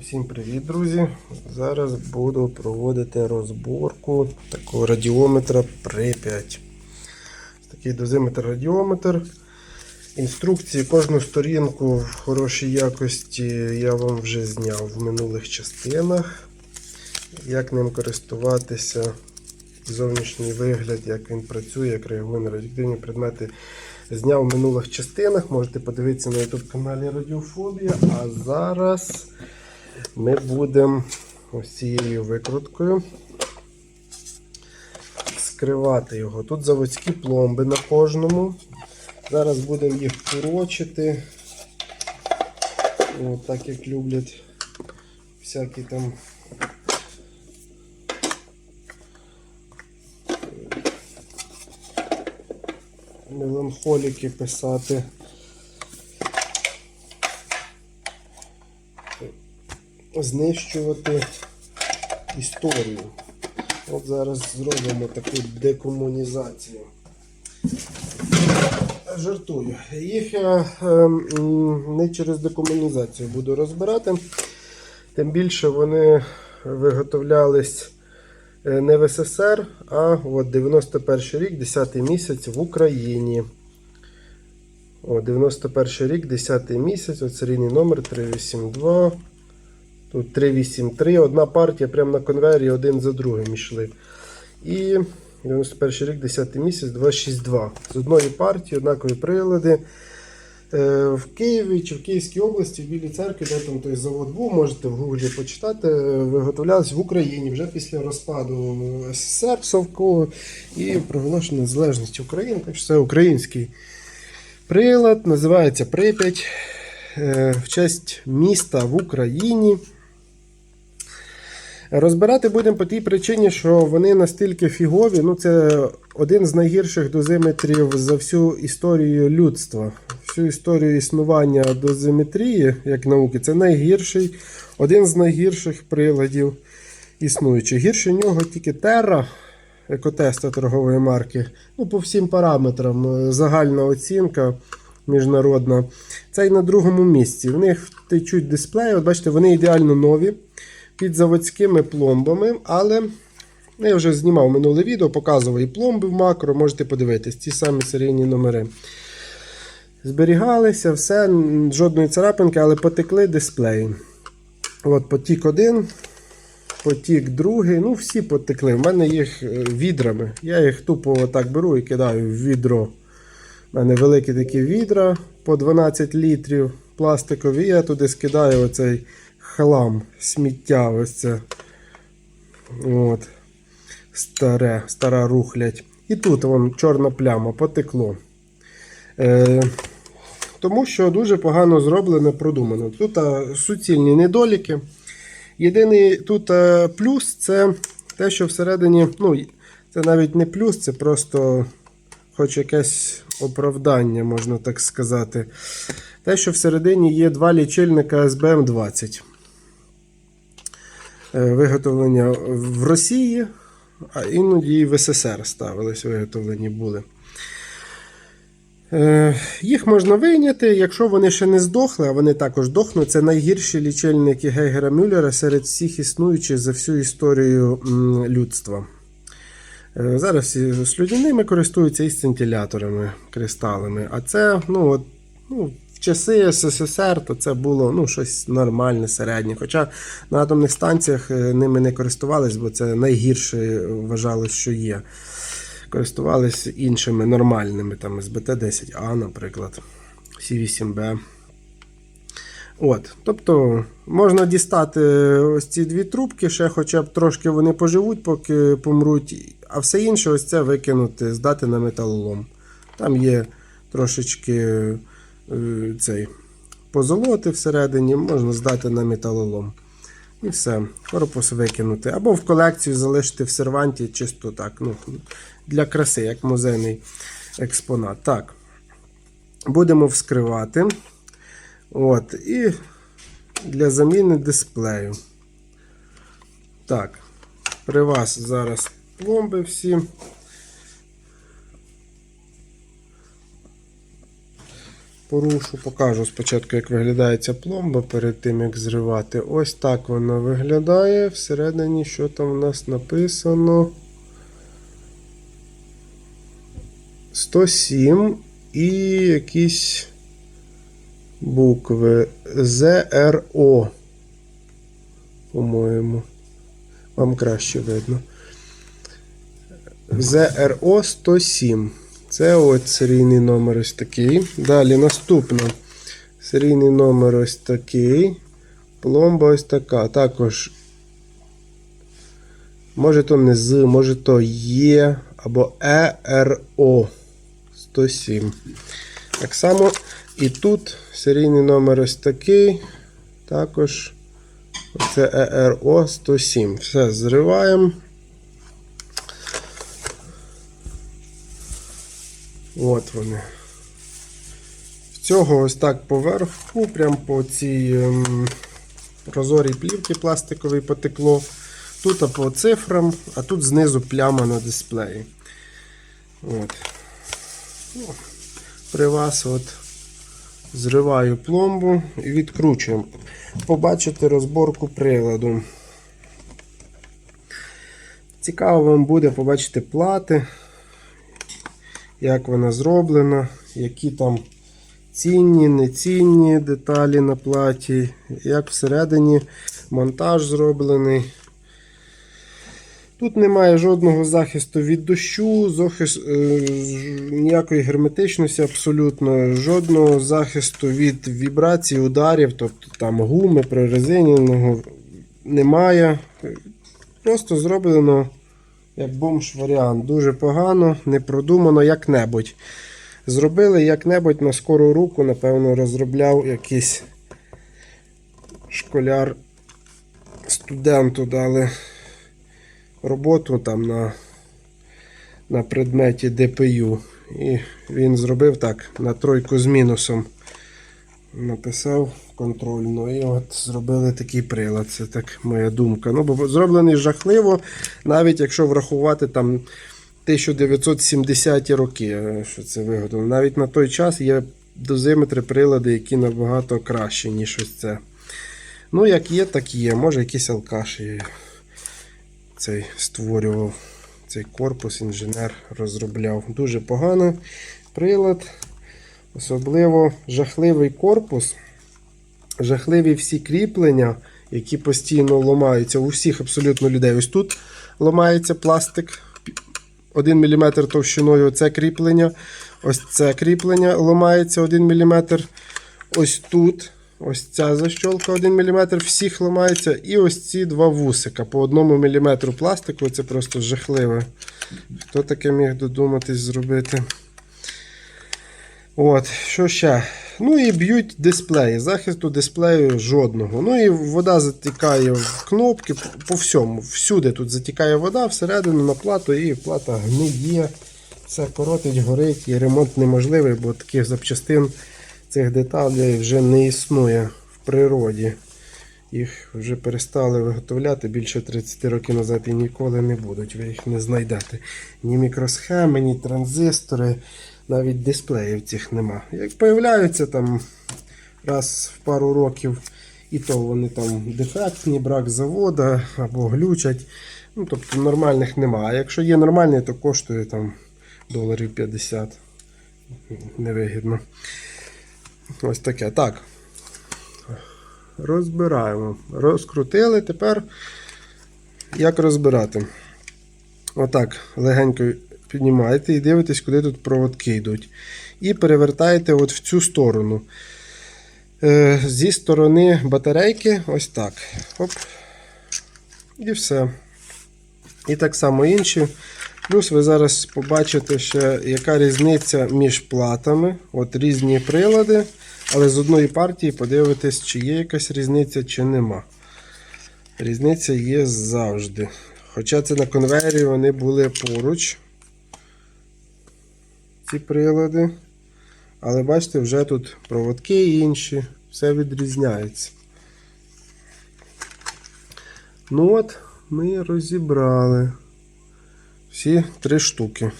Всім привіт, друзі! Зараз буду проводити розборку такого радіометра Прип'ять. Такий дозиметр радіометр. Інструкції кожну сторінку в хорошій якості я вам вже зняв в минулих частинах. Як ним користуватися, зовнішній вигляд, як він працює, як реагує на радіоактивні предмети. Зняв в минулих частинах. Можете подивитися на YouTube каналі Радіофобія. А зараз ми будемо ось цією викруткою скривати його. Тут заводські пломби на кожному. Зараз будемо їх порочити. От так як люблять всякі там. Меланхоліки писати. Знищувати історію. От зараз зробимо таку декомунізацію. Жартую. Їх я е, не через декомунізацію буду розбирати. Тим більше вони виготовлялись е, не в СССР, а от 91 рік, 10 місяць в Україні. О, 91 рік, 10 місяць, от серійний номер 382. Тут 383, одна партія прямо на конвейері один за другим йшли. І 91 рік, 10 місяць, 262. З одної партії, однакові прилади. Е, В Києві чи в Київській області, в Білій церкві, де там той завод був, можете в Гуглі почитати, е, виготовлялись в Україні вже після розпаду СССР Совкового і проголошення незалежності України. Так що це український прилад, називається Прип'ять. Е, В честь міста в Україні. Розбирати будемо по тій причині, що вони настільки фігові. Ну, це один з найгірших дозиметрів за всю історію людства. Всю історію існування дозиметрії, як науки, це найгірший, один з найгірших приладів існуючих. Гірше нього тільки Terra, екотеста торгової марки. Ну, по всім параметрам. е, Загальна оцінка міжнародна. Це й на другому місці. В них течуть дисплеї. От бачите, вони ідеально нові під заводськими пломбами, але я вже знімав минуле відео, показував і пломби в макро, можете подивитись, ті самі серійні номери. Зберігалися, все, жодної царапинки, але потекли дисплеї. От потік один, потік другий, ну всі потекли. У мене їх е, відрами. Я їх тупо отак беру і кидаю в відро. У мене великі такі відра по 12 літрів пластикові. Я туди скидаю оцей хлам, сміття. Ось це. От. Старе, стара рухлядь. І тут вон чорна пляма, потекло. Е, тому що дуже погано зроблено, продумано. Тут а, суцільні недоліки. Єдиний тут а, плюс це те, що всередині, ну, це навіть не плюс, це просто хоч якесь оправдання, можна так сказати. Те, що всередині є два лічильника SBM20. Е, Виготовлення в Росії, а іноді і в СССР ставились, виготовлені були. Е, Їх можна вийняти, якщо вони ще не здохли, а вони також дохнуть. Це найгірші лічильники Гейгера Мюллера серед всіх існуючих за всю історію людства. Е, Зараз всі слюдяними користуються і сцинтиляторами, кристалами. А це, ну, от, ну, часи СССР, то це було ну, щось нормальне, середнє. Хоча на атомних станціях е, ними не користувались, бо це найгірше вважалось, що є. Користувались іншими нормальними, там СБТ-10А, наприклад, С8Б. От, тобто можна дістати ось ці дві трубки, ще хоча б трошки вони поживуть, поки помруть, а все інше ось це викинути, здати на металолом. Там є трошечки е, цей позолоти всередині, можна здати на металолом. І все, корпус викинути. Або в колекцію залишити в серванті, чисто так, ну, для краси, як музейний експонат. Так, будемо вскривати. От, і для заміни дисплею. Так, при вас зараз пломби всі. Порушу. Покажу спочатку, як виглядає ця пломба перед тим, як зривати. Ось так вона виглядає. Всередині, що там у нас написано. 107 і якісь букви ЗРО. По-моєму. Вам краще видно. ЗРО 107. Це от серійний номер ось такий. Далі наступно. Серійний номер ось такий. Пломба ось така. Також. Може то не з, може то Є або ЕРО 107. Так само і тут серійний номер ось такий. Також це ЕРО 107. Все, зриваємо. От вони. В цього ось так поверху, прям по цій ем, прозорій плівці пластиковій потекло. Тут по цифрам, а тут знизу пляма на дисплеї. От. Ну, При вас от зриваю пломбу і відкручуємо. Побачите розборку приладу. Цікаво вам буде побачити плати, як вона зроблена, які там цінні, нецінні деталі на платі, як всередині монтаж зроблений. Тут немає жодного захисту від дощу, захист, е, ніякої герметичності абсолютно, жодного захисту від вібрацій, ударів, тобто там гуми прорезиненого немає. Просто зроблено як бомж варіант. Дуже погано, не продумано як-небудь. Зробили як-небудь на скору руку, напевно, розробляв якийсь школяр студенту дали роботу там на, на предметі ДПЮ. І він зробив так на тройку з мінусом. Написав контрольно. І от зробили такий прилад. Це так моя думка. Ну, бо зроблений жахливо, навіть якщо врахувати там 1970 роки, е, що це вигодно. Навіть на той час є дозиметри прилади, які набагато кращі, ніж ось це. Ну, як є, так є. Може якийсь алкаш цей створював цей корпус, інженер розробляв. Дуже поганий прилад. Особливо жахливий корпус, жахливі всі кріплення, які постійно ламаються у всіх абсолютно людей. Ось тут ламається пластик 1 мм товщиною. Це кріплення. Ось це кріплення ламається 1 мм. Ось тут. Ось ця защолка 1 мм, всіх ламається. І ось ці два вусика по 1 мм пластику. Це просто жахливе. Хто таке міг додуматись зробити? От, що ще? Ну і б'ють дисплеї. Захисту дисплею жодного. Ну і вода затікає в кнопки по, всьому. Всюди тут затікає вода, всередину на плату і плата гниє. Все коротить, горить і ремонт неможливий, бо таких запчастин цих деталей вже не існує в природі. Їх вже перестали виготовляти більше 30 років назад і ніколи не будуть. Ви їх не знайдете. Ні мікросхеми, ні транзистори, навіть дисплеїв цих нема. Як появляються там раз в пару років, і то вони там дефектні, брак завода або глючать. Ну, тобто нормальних нема. А якщо є нормальні, то коштує там доларів 50. Невигідно. Ось таке. Так. Розбираємо. Розкрутили. Тепер як розбирати? Отак, легенько піднімаєте і дивитесь, куди тут проводки йдуть. І перевертаєте от в цю сторону. Е, Зі сторони батарейки, ось так. Оп. І все. І так само інші. Плюс ви зараз побачите, ще, яка різниця між платами. От різні прилади. Але з одної партії подивитесь, чи є якась різниця, чи нема. Різниця є завжди. Хоча це на конвейері вони були поруч ці прилади. Але бачите, вже тут проводки інші, все відрізняється. Ну от, ми розібрали всі три штуки.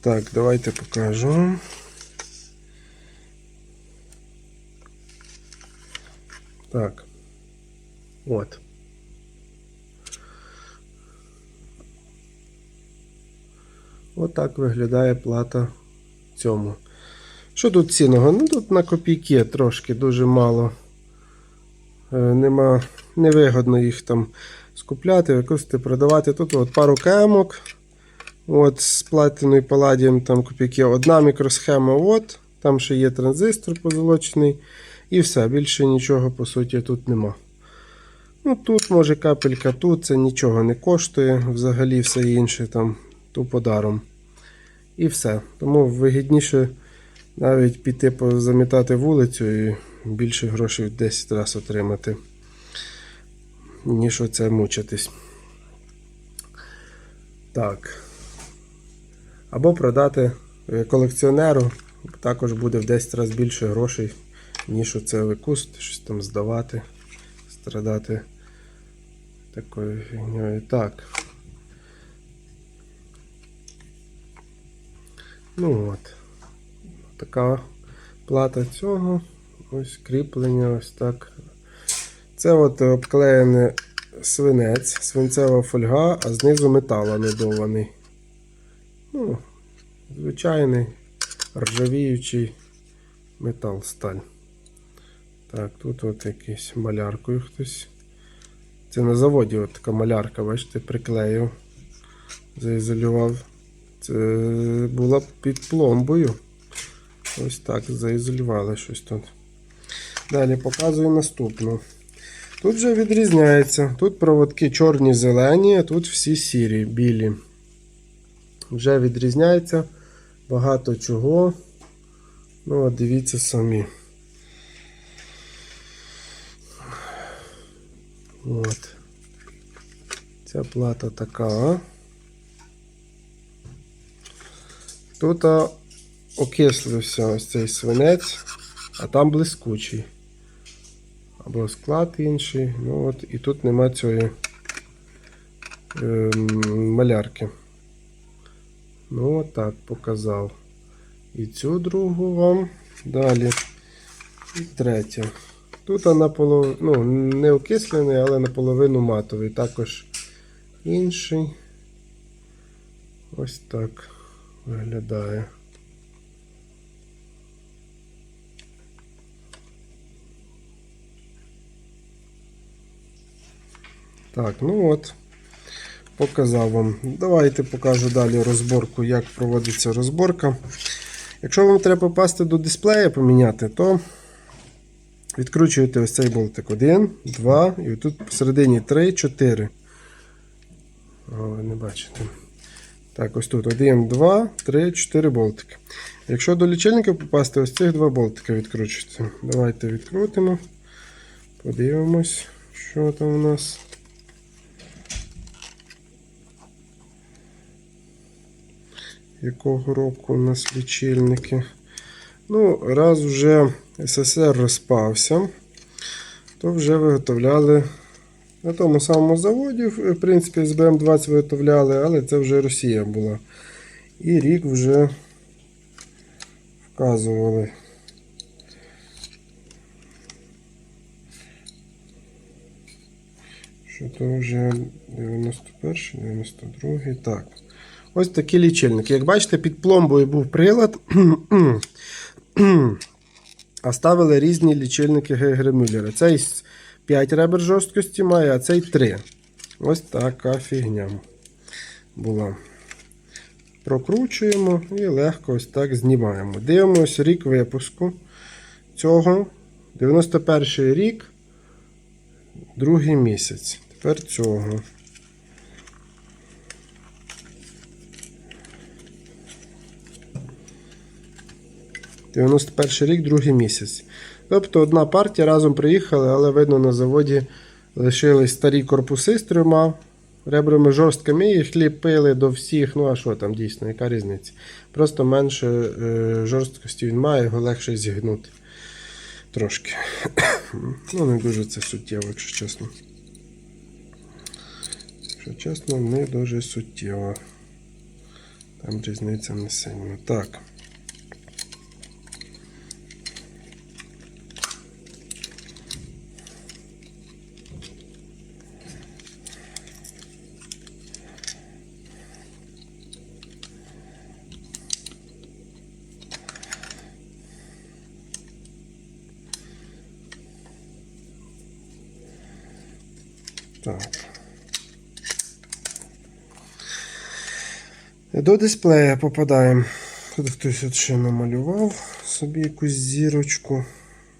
Так, давайте покажу. Так. От. Отак виглядає плата цьому. Що тут цінного? Ну тут на копійки трошки дуже мало. Е, Нема, невигодно їх там скупляти, використати, продавати. Тут от пару кемок. От з платиною паладієм там копійки. Одна мікросхема, от. Там ще є транзистор позолочений. І все, більше нічого по суті тут нема. Ну тут може капелька, тут це нічого не коштує. Взагалі все інше там тупо даром. І все. Тому вигідніше навіть піти позамітати вулицю і більше грошей в 10 разів отримати, ніж оце мучитись. Так. Або продати е, колекціонеру, також буде в 10 разів більше грошей, ніж оце викуст, щось там здавати, страдати такою фігньою. Так. Ну от. Така плата цього. Ось кріплення, ось так. Це от обклеєний свинець, свинцева фольга, а знизу метал анодований. Ну, звичайний ржавіючий метал сталь. Так, тут от якийсь маляркою хтось. Це на заводі от така малярка, бачите, приклеїв, заізолював. Це була під пломбою. Ось так заізолювали щось тут. Далі показую наступну. Тут вже відрізняється. Тут проводки чорні, зелені, а тут всі сірі, білі. Вже відрізняється багато чого. Ну, от дивіться самі. От. Ця плата така. Тут окислився ось цей свинець, а там блискучий. Або склад інший. Ну от, і тут нема цієї ем, малярки. Ну, от так показав. І цю другу вам. Далі. І третя. Тут наполовину, ну, не окислений, але наполовину матовий. Також інший. Ось так виглядає. Так, ну от, показав вам. Давайте покажу далі розборку, як проводиться розборка. Якщо вам треба попасти до дисплея поміняти, то відкручуєте ось цей болтик. 1, 2, і тут посередині 3, 4. О, не бачите. Так, ось тут 1, 2, 3, 4 болтики. Якщо до лічильника попасти, ось цих два болтики відкручується. Давайте відкрутимо. Подивимось, що там у нас. Якого року у нас лічильники? Ну, раз вже СССР розпався, то вже виготовляли на тому самому заводі, в принципі, з БМ-20 виготовляли, але це вже Росія була. І рік вже вказували. Що то вже 91, 92, так. Ось такі лічильники. Як бачите, під пломбою був прилад. А ставили різні лічильники Гейгера Мюллера. Цей 5 ребер жорсткості має, а цей 3. Ось така фігня була. Прокручуємо і легко ось так знімаємо. Дивимося рік випуску цього. 91 рік, другий місяць. Тепер цього. – 91 рік, другий місяць. Тобто одна партія разом приїхали, але видно на заводі лишились старі корпуси з трьома ребрами жорсткими і їх ліпили до всіх. Ну а що там дійсно, яка різниця? Просто менше е, жорсткості він має, його легше зігнути. Трошки. ну, не дуже це суттєво, якщо чесно. Якщо чесно, не дуже суттєво. Там різниця не сильно. Так. Так. До дисплея попадаємо. Тут хтось от ще намалював собі якусь зірочку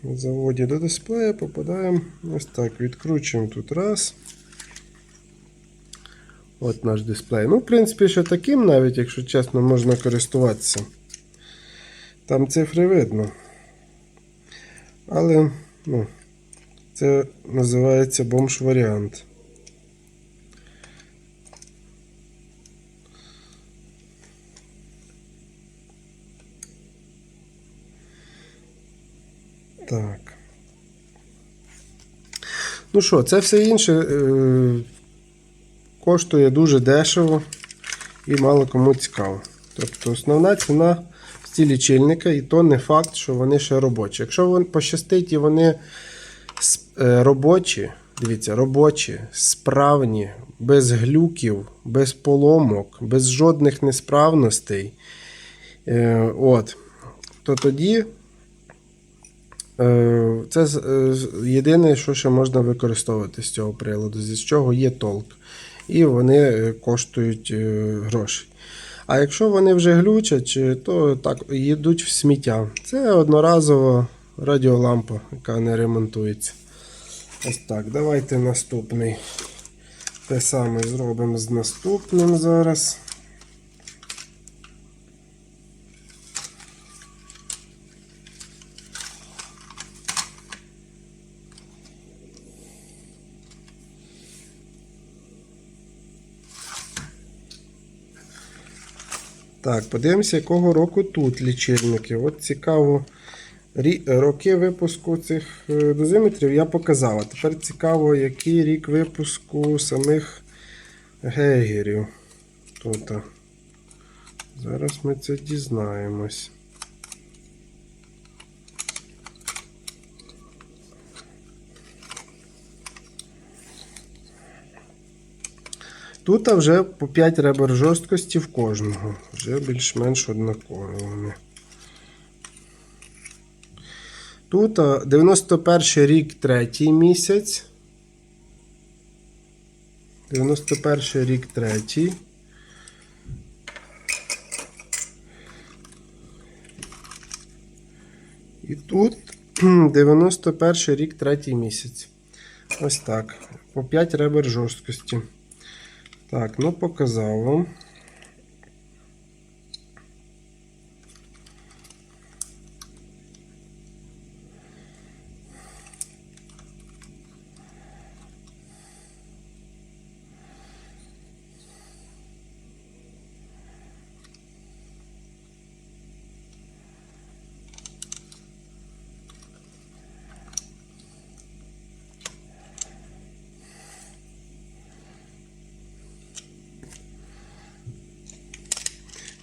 на заводі. До дисплея попадаємо. Ось так. Відкручуємо тут раз. От наш дисплей. Ну, в принципі, ще таким, навіть, якщо чесно, можна користуватися. Там цифри видно. Але, ну, це називається бомж варіант. Так. Ну що, це все інше е, коштує дуже дешево і мало кому цікаво. Тобто основна ціна в ці лічильника, і то не факт, що вони ще робочі. Якщо вон пощастить і вони е, робочі, дивіться, робочі, справні, без глюків, без поломок, без жодних несправностей, е, от, то тоді Це з- е, єдине, що ще можна використовувати з цього приладу, з чого є толк. І вони е, коштують е, гроші. А якщо вони вже глючать, то так їдуть в сміття. Це одноразова радіолампа, яка не ремонтується. Ось так, давайте наступний. Те саме зробимо з наступним зараз. Так, подивимося, якого року тут лічильники. От цікаво. Роки випуску цих е, дозиметрів я показав. А тепер цікаво, який рік випуску самих гейгерів. Тут. Зараз ми це дізнаємось. Тут вже по 5 ребер жорсткості в кожного. Вже більш-менш однакові вони. Тут а, 91 рік, третій місяць. 91 рік, третій. І тут 91 рік, третій місяць. Ось так. По 5 ребер жорсткості. Так, ну показав вам.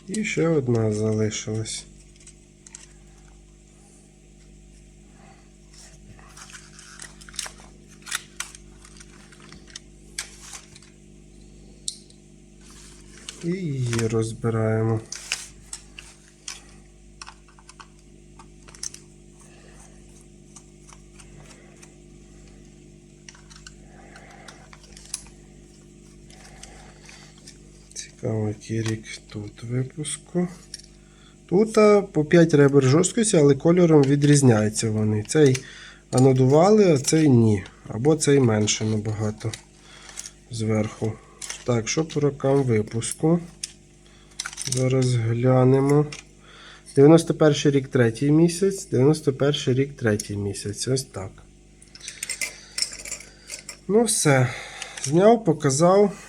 І ще одна залишилась. І її розбираємо. Цікаво, який рік тут випуску. Тут по 5 ребер жорсткості, але кольором відрізняються вони. Цей анодували, а цей ні. Або цей менше набагато зверху. Так, що по рокам випуску? Зараз глянемо. 91 рік третій місяць, 91 рік третій місяць. Ось так. Ну, все. Зняв, показав.